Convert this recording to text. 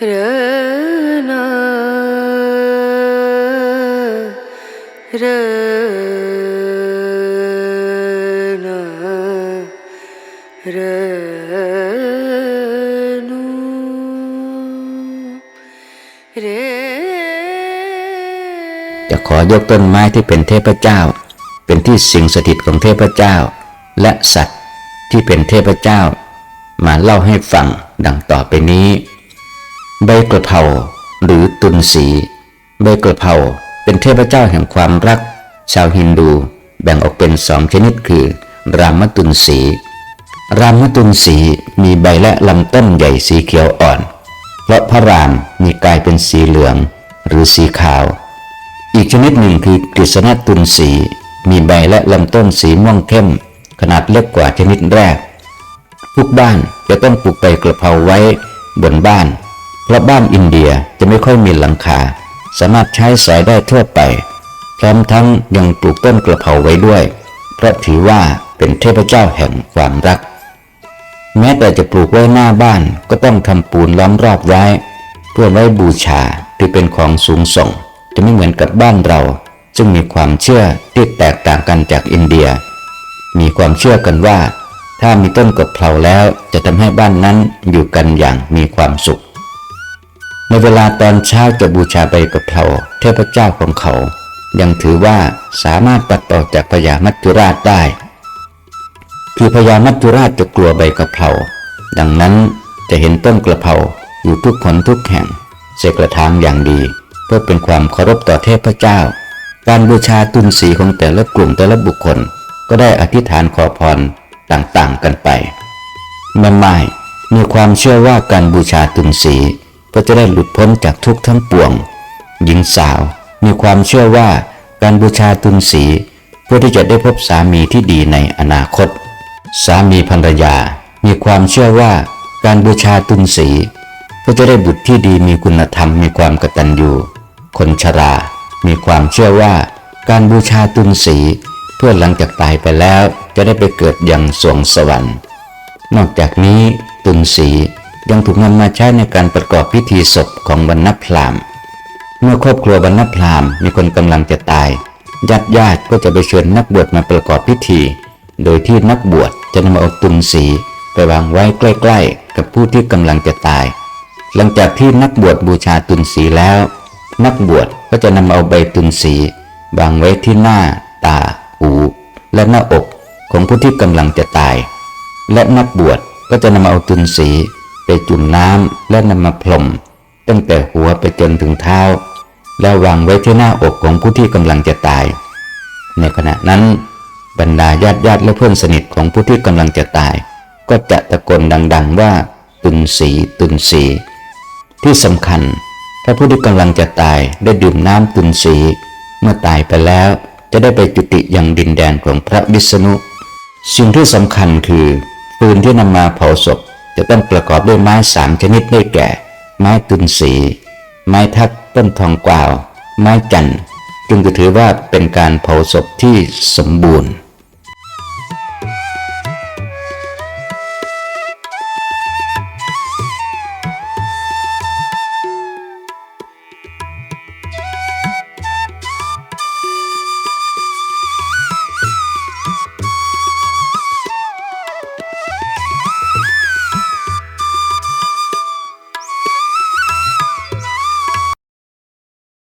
จะขอยกต้นไม้ที่เป็นเทพเจ้า เป็นที่สิงสถิตของเทพเจ้า และสัตว์ที่เป็นเทพเจ้า มาเล่าให้ฟังดังต่อไปนี้ ใบกระเพราหรือตุนสีใบกระเพราเป็นเทพเจ้าแห่งความรัก ชาวฮินดูแบ่งออกเป็นสองชนิดคือ รามตุนสี รามตุนสีมีใบและลำต้นใหญ่สีเขียวอ่อน เพราะพระรามมีกายเป็นสีเหลืองหรือสีขาว อีกชนิดหนึ่งคือกฤษณตุนสี มีใบและลำต้นสีม่วงเข้ม ขนาดเล็กกว่าชนิดแรก ทุกบ้านจะต้องปลูกใบกระเพราไว้บนบ้าน เพราะบ้านอินเดียจะไม่ค่อยมีหลังคา สามารถใช้สอยได้ทั่วไป พร้อมทั้งยังปลูกต้นกระเพราไว้ด้วย เพราะถือว่าเป็นเทพเจ้าแห่งความรัก แม้แต่จะปลูกไว้หน้าบ้านก็ต้องทำปูนล้อมรอบไว้ เพื่อไว้บูชาที่เป็นของสูงส่ง จะไม่เหมือนกับบ้านเรา ซึ่งมีความเชื่อที่แตกต่างกันจากอินเดีย มีความเชื่อกันว่า ถ้ามีต้นกระเพราแล้วจะทำให้บ้านนั้นอยู่กันอย่างมีความสุข ในเวลาตอนเช้าจะบูชาใบกะเพราเทพเจ้าของเขา ยังถือว่าสามารถปัดเป่าจากพญามัจจุราชได้ คือพญามัจจุราชจะกลัวใบกะเพราดังนั้นจะเห็นต้นกระเพราอยู่ทุกคนทุกแห่งเสกกระถางอย่างดี เพื่อเป็นความเคารพต่อเทพเจ้า การบูชาตุนสีของแต่ละกลุ่มแต่ละบุคคล ก็ได้อธิษฐานขอพรต่างๆกันไปแม่ไม้มีความเชื่อว่าการบูชาตุนสี ก็จะได้หลุดพ้นจากทุกข์ทั้งปวง หญิงสาวมีความเชื่อว่าการบูชาตุนสีเพื่อที่จะได้พบสามีที่ดีในอนาคต สามีภรรยา มีความเชื่อว่าการบูชาตุนสีก็จะได้บุตรที่ดีมีคุณธรรมมีความกตัญญูคนชรา มีความเชื่อว่าการบูชาตุนสีเพื่อหลังจากตายไปแล้วจะได้ไปเกิดยังสวงสวรรค์ นอกจากนี้ตุนสี ยังถูกนำมาใช้ในการประกอบพิธีศพของบรรณพราหมณ์เมื่อครอบครัวบรรณพราหมณ์มีคนกำลังจะตายญาติญาติก็จะไปเชิญนักบวชมาประกอบพิธี โดยที่นักบวชจะนำเอาตุนสีไปวางไว้ใกล้ ๆ กับผู้ที่กำลังจะตาย หลังจากที่นักบวชบูชาตุนสีแล้ว นักบวชก็จะนำเอาใบตุนสีวางไว้ที่หน้า ตา หู และหน้าอกของผู้ที่กำลังจะตาย และนักบวชก็จะนำเอาตุนสี ไปจุ่มน้ำและนำมาพรมตั้งแต่หัวไปจนถึงเท้า แล้ววางไว้ที่หน้าอกของผู้ที่กำลังจะตาย ในขณะนั้น บรรดาญาติญาติและเพื่อนสนิทของผู้ที่กำลังจะตาย ก็จะตะโกนดัง ๆว่า ตุนสีตุนสี ที่สำคัญ ถ้าผู้ที่กำลังจะตายได้ดื่มน้ำตุนสี เมื่อตายไปแล้วจะได้ไปจุติยังดินแดนของพระวิษณุ สิ่งที่สำคัญคือฟืนที่นำมาเผาศพ จะต้องประกอบด้วยไม้สามชนิดได้แก่ ไม้ตุนสี ไม้ทักต้นทองกวาว ไม้จันทร์จึงจะถือว่าเป็นการเผาศพที่สมบูรณ์